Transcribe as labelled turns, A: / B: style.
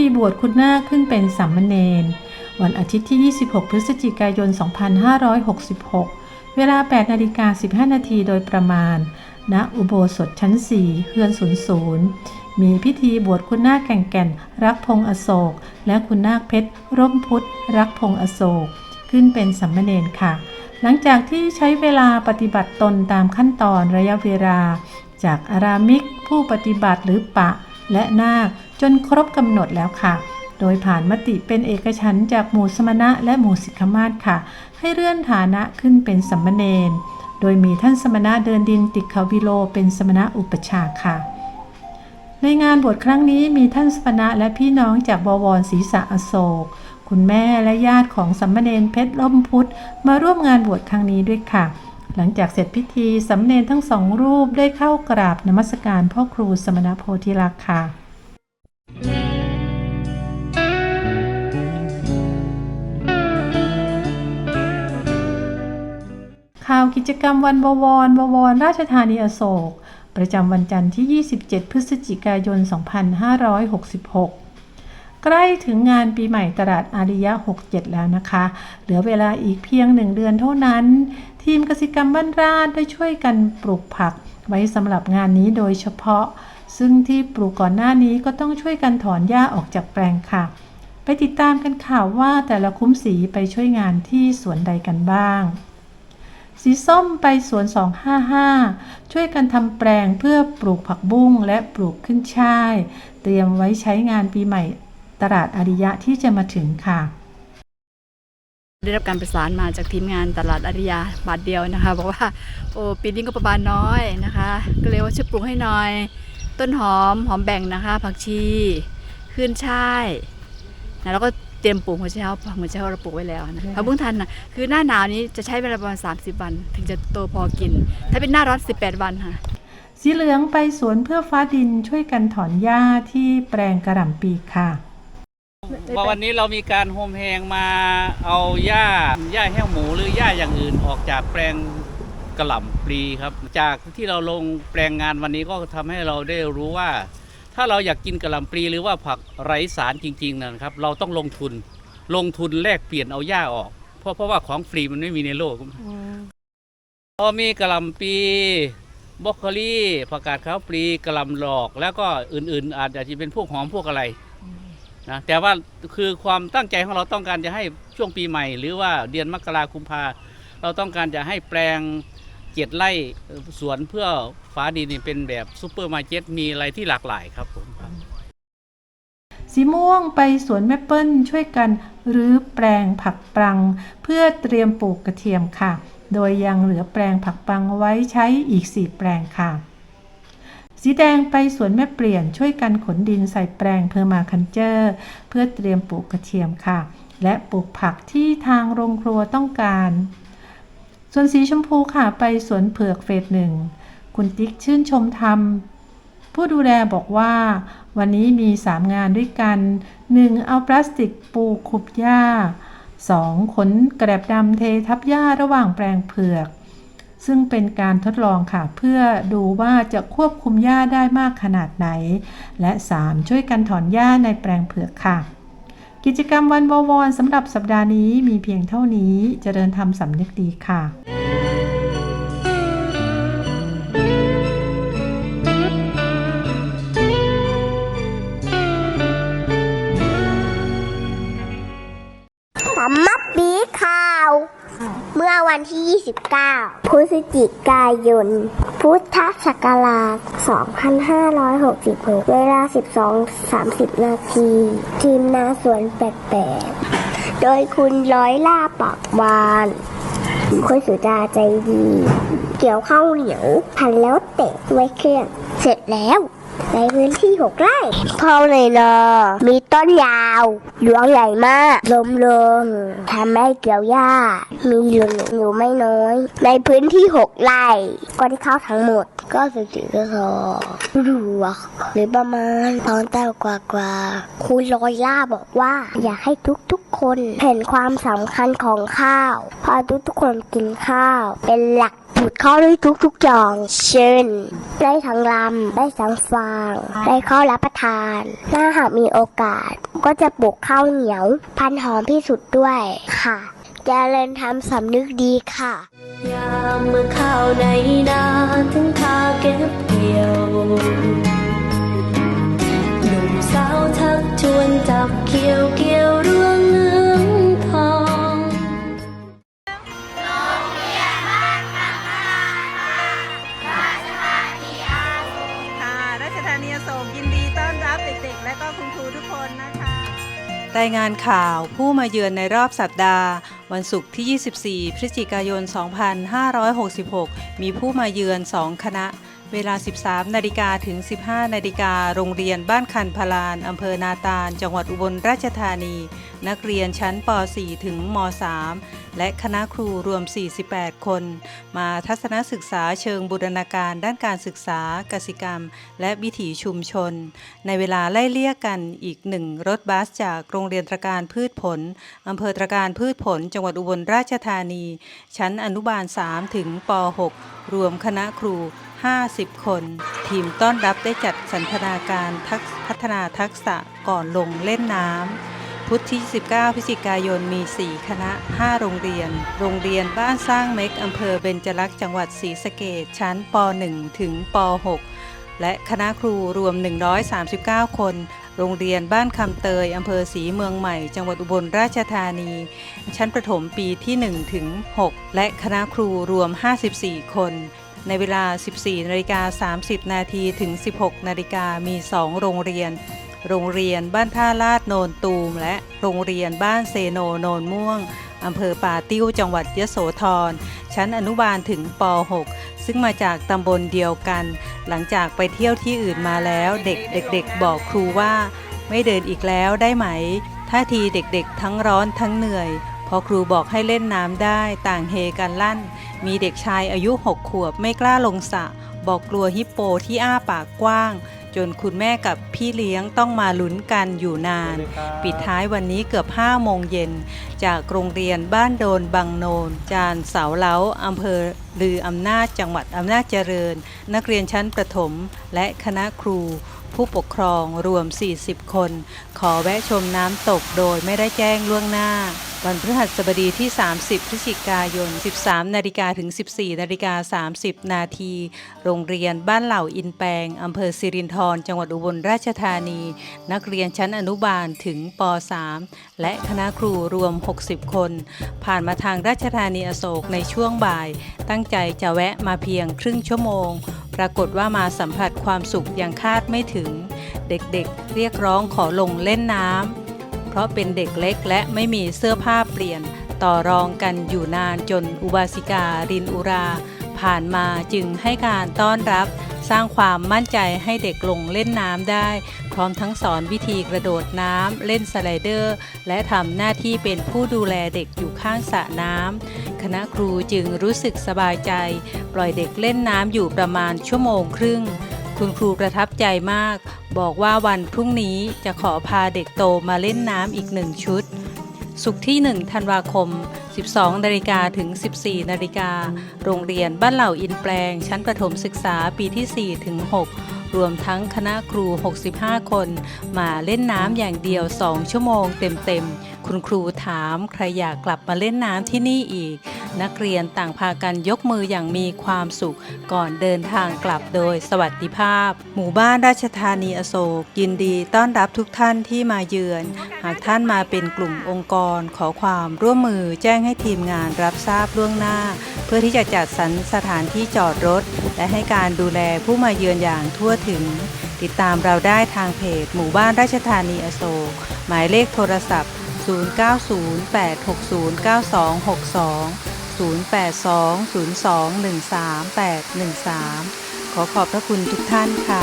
A: พิธีบวชคุณนาคขึ้นเป็นสามเณรวันอาทิตย์ที่ 26 พฤศจิกายน 2566 เวลา 8 นาฬิกา 15 นาทีโดยประมาณ ณ อุโบสถชั้น 4เฮือน00 มีพิธีบวชคุณนาคแก่งแก่น รักพงอโศก และคุณนาคเพชร ร่มพุทธ รักพงอโศก ขึ้นเป็นสัมมเนรค่ะ หลังจากที่ใช้เวลาปฏิบัติตนตามขั้นตอนระยะเวลา จากอารามิก ผู้ปฏิบัติหรือปะ และนาค จนครบกำหนดแล้วค่ะ โดยผ่านมติเป็นเอกฉันจากหมู่สมณะและหมู่สิกขมาศค่ะ ให้เลื่อนฐานะขึ้นเป็นสัมมเนรโดยมีท่านสมณะเดินดินติขวิโลเป็นสมณะอุปชาค่ะ ในงานบวชครั้งนี้มีท่านสมณะและพี่น้องจากบวรศรีสะอโศก คุณแม่และญาติของสัมมเนรเพชรล่มพุทธมาร่วมงานบวชครั้งนี้ด้วยค่ะ หลังจากเสร็จพิธีสัมเนรทั้งสองรูปได้เข้ากราบนมัสการพ่อครูสมณโพธิลักษ์ค่ะ ข่าวกิจกรรมวันบวรบวร ราชธานีอโศก ประจำวันจันทร์ที่ 27 พฤศจิกายน 2566 ใกล้ถึงงานปีใหม่ตลาดอาริยะ 67 แล้วนะคะ เหลือเวลาอีกเพียงหนึ่งเดือนเท่านั้น ทีมกสิกรรมบ้านราชได้ช่วยกันปลูกผัก ไว้สำหรับงานนี้โดยเฉพาะ ซึ่งที่ปลูกก่อนหน้านี้ก็ต้องช่วยกันถอนหญ้าออกจากแปลงค่ะไปติดตามกันข่าวว่าแต่ละคุ้มสีไปช่วยงานที่สวนใดกันบ้าง สีส้มไปสวน 255 ช่วยกันทำแปลงเพื่อปลูกผักบุ้งและปลูกขึ้นช่าย เตรียมไว้ใช้งานปีใหม่ตลาดอาริยะที่จะมาถึงค่ะ
B: ได้รับการประสานมาจากทีมงานตลาดอาริยาบาทเดียวนะคะบอกว่าโอ้ปีนี้ก็ประมาณน้อยนะคะ ก็เลยว่าช่วยปลูกให้หน่อย ต้นหอมหอมแบ่งนะคะ ผักชีขึ้นช่ายนะแล้วก็ เตรียมปลูกหัวเช้าหัวเช้าเราปลูกไว้แล้วนะผักบุ้งทันนะคือหน้าหนาวนี้จะใช้เวลาประมาณ 30 วัน ถึงจะโตพอกิน ถ้าเป็นหน้าร้อน 18 วันค่ะ
A: สีเหลืองไปสวนเพื่อฟ้าดินช่วยกันถอนหญ้าที่แปลงกระหล่ำปีค่ะ
C: ว่าวันนี้เรามีการโฮมแฮงมาเอาหญ้าหญ้าแห้วหมูหรือหญ้าอย่างอื่นออกจากแปลงกระหล่ำปลีครับ จากที่เราลงแปลงงานวันนี้ก็ทำให้เราได้รู้ว่า ถ้าเราอยากกินกระหล่ำปลีหรือว่าผักไร้สารจริงๆนะครับ เราต้องลงทุนลงทุนแลกเปลี่ยนเอาหญ้าออก เพราะเพราะว่าของฟรีมันไม่มีในโลกพอมีกระหล่ำปลีบรอกโคลีผักกาดขาวปลีกระหล่ำหลอก แล้วก็อื่นๆ อาจจะเป็นพวกหอมพวกอะไรนะแต่ว่าคือความตั้งใจของเราต้องการจะให้ช่วงปีใหม่ หรือว่าเดือนมกราคุมภาเราต้องการจะให้แปลง เจ็ดไร่สวนเพื่อฟ้าดินนี่เป็นแบบซูเปอร์มาร์เก็ตมีอะไรที่หลากหลายครับผมครับ
A: สีม่วงไปสวนแม่เปิ้ลช่วยกันรื้อแปลงผักปรัง เพื่อเตรียมปลูกกระเทียมค่ะ โดยยังเหลือแปลงผักปังไว้ใช้อีก 4 แปลงค่ะ สีแดงไปสวนแม่เปลี่ยนช่วยกันขนดินใส่แปลงเพอร์มาคันเจอร์ เพื่อเตรียมปลูกกระเทียมค่ะ และปลูกผักที่ทางโรงครัวต้องการ ส่วนสีชมพูค่ะไปสวนเผือกเฟสหนึ่ง คุณติ๊กชื่นชมทำผู้ดูแลบอกว่า วันนี้มี 3 งานด้วยกัน 1. เอาพลาสติกปูขุบหญ้า 2. ขนกระแดบดำเททับหญ้าระหว่างแปลงเผือก ซึ่งเป็นการทดลองค่ะ เพื่อดูว่าจะควบคุมหญ้าได้มากขนาดไหน และ 3. ช่วยกันถอนหญ้าในแปลงเผือกค่ะ กิจกรรมวันบวรสำหรับสัปดาห์นี้มีเพียงเท่านี้เจริญธรรมสำนึกดีค่ะ
D: สำมับปีข่าว เมื่อวันที่ 29 พฤศจิกายน พุทธศักราช 2566 เวลา 12.30 นาที ทีมนาสวนแปลกๆโดยคุณร้อยล่าปากวานคุณสุดาใจดี เกี่ยวข้าวเหนียวพันแล้วเตะไว้เครื่อง เสร็จแล้ว ในพื้นที่หกไร่พ่อเลยเนอมีต้นยาวหลวงใหญ่มากลมลงทำให้เกี่ยวหญ้า มีหลุมอยู่ไม่น้อย ในพื้นที่หกไร่ก้อนข้าวทั้งหมดก็สิบสี่กระสอบรวกหรือประมาณตอนเต้ากว่ากว่าๆคุณลอยล่าบอกว่า อยากให้ทุกๆคนเห็นความสำคัญของข้าวเพอทุกๆคนกินข้าว เป็นหลัก ดูดเข้าได้ทุกๆอย่าง เช่น ได้ทั้งลำ ได้ทั้งฟาง ได้ข้าวรับประทาน ถ้าหากมีโอกาส ก็จะปลูกข้าวเหนียว พันหอมที่สุดด้วยค่ะจเจริญทำสำนึกดีค่ะ
E: ยามเมื่อข้าวในนาถึงคาเก็บเกี่ยว หนุ่มสาวทักชวนใจ รา
F: ย
G: งานข่าวผู้มาเยือนในรอบสัปดาห์ วันศุกร์ที่ 24 พฤศจิกายน 2566 มีผู้มาเยือน 2 คณะ เวลา 13 นาฬิกาถึง 15 นาฬิกาโรงเรียนบ้านคันพลาน อำเภอนาตาล จังหวัดอุบลราชธานี นักเรียนชั้นป .4 ถึงม .3 และคณะครูรวม 48 คน มาทัศนศึกษาเชิงบูรณาการด้านการศึกษา กสิกรรม และวิถีชุมชน ในเวลาไล่เลี่ยกันอีกหนึ่งรถบัสจากโรงเรียนตรการพืชผลอำเภอตรการพืชผล จังหวัดอุบลราชธานี ชั้นอนุบาล 3 ถึงป .6 รวมคณะครู 50 คน ทีมต้อนรับได้จัดสันทนาการพัฒนาทักษะก่อนลงเล่นน้ำ พุธที่ 19 พฤศจิกายนมี 4 คณะ 5 โรงเรียน โรงเรียนบ้านสร้างเม็กอำเภอเบญจลักษ์จังหวัดศรีสะเกษชั้นป .1 ถึงป .6 และคณะครูรวม 139 คน โรงเรียนบ้านคำเตยอำเภอศรีเมืองใหม่ จังหวัดอุบลราชธานี ชั้นประถมปีที่ 1 ถึง 6 และคณะครูรวม 54 คนในเวลา 14นาฬิกา30 นาทีถึง 16นาฬิกามี 2 โรงเรียน โรงเรียนบ้านท่าลาดโนนตูม และโรงเรียนบ้านเซโนโนนม่วงอำเภอป่าติ้วจังหวัดยโสธร ชั้นอนุบาลถึงป .6 ซึ่งมาจากตำบลเดียวกัน หลังจากไปเที่ยวที่อื่นมาแล้วเด็กเด็กๆบอกครูว่า ไม่เดินอีกแล้วได้ไหมท่าทีเด็กๆ ทั้งร้อนทั้งเหนื่อย พอครูบอกให้เล่นน้ำได้ต่างเฮกันลั่น มีเด็กชายอายุ6ขวบไม่กล้าลงสระบอกกลัวฮิปโปที่อ้าปากกว้าง จนคุณแม่กับพี่เลี้ยงต้องมาลุ้นกันอยู่นาน ปิดท้ายวันนี้เกือบ 5 โมงเย็น จากโรงเรียนบ้านโดนบางโนน จานเสาเล้าอำเภอลืออำนาจจังหวัดอำนาจเจริญ นักเรียนชั้นประถม และคณะครูผู้ปกครองรวม 40 คน ขอแวะชมน้ำตกโดยไม่ได้แจ้งล่วงหน้า วันพฤหัสบดีที่ 30 พฤศจิกายน 13 นาฬิกาถึง 14 นาฬิกา 30 นาที โรงเรียนบ้านเหล่าอินแปงอำเภอสิรินธร จังหวัดอุบลราชธานี นักเรียนชั้นอนุบาลถึงป .3 และคณะครูรวม 60 คน ผ่านมาทางราชธานีอโศกในช่วงบ่าย ตั้งใจจะแวะมาเพียงครึ่งชั่วโมง ปรากฏว่ามาสัมผัสความสุขอย่างคาดไม่ถึง เด็กๆเรียกร้องขอลงเล่นน้ำ เพราะเป็นเด็กเล็กและไม่มีเสื้อผ้าเปลี่ยน ต่อรองกันอยู่นานจนอุบาสิการินอุรา ผ่านมาจึงให้การต้อนรับ สร้างความมั่นใจให้เด็กลงเล่นน้ำได้ พร้อมทั้งสอนวิธีกระโดดน้ำเล่นสไลเดอร์ และทำหน้าที่เป็นผู้ดูแลเด็กอยู่ข้างสระน้ำคณะครูจึงรู้สึกสบายใจ ปล่อยเด็กเล่นน้ำอยู่ประมาณชั่วโมงครึ่ง คุณครูประทับใจมาก บอกว่าวันพรุ่งนี้จะขอพาเด็กโตมาเล่นน้ำอีกหนึ่งชุด สุขที่ 1 ธันวาคม 12นาฬิกาถึง 14นาฬิกาโรงเรียนบ้านเหล่าอินแปลง ชั้นประถมศึกษาปีที่ 4 ถึง 6 รวมทั้งคณะครู 65 คน มาเล่นน้ำอย่างเดียว 2 ชั่วโมงเต็มๆ คุณครูถามใครอยากกลับมาเล่นน้ำที่นี่อีก นักเรียนต่างพากันยกมืออย่างมีความสุข ก่อนเดินทางกลับโดยสวัสดิภาพ หมู่บ้านราชธานีอโศกยินดีต้อนรับทุกท่านที่มาเยือน หากท่านมาเป็นกลุ่มองค์กรขอความร่วมมือแจ้งให้ทีมงานรับทราบล่วงหน้า เพื่อที่จะจัดสรรสถานที่จอดรถ และให้การดูแลผู้มาเยือนอย่างทั่วถึง ติดตามเราได้ทางเพจ หมู่บ้านราชธานีอโศก หมายเลขโทรศัพท์ 0908609262 0820213813 ขอขอบพระคุณทุกท่านค่ะ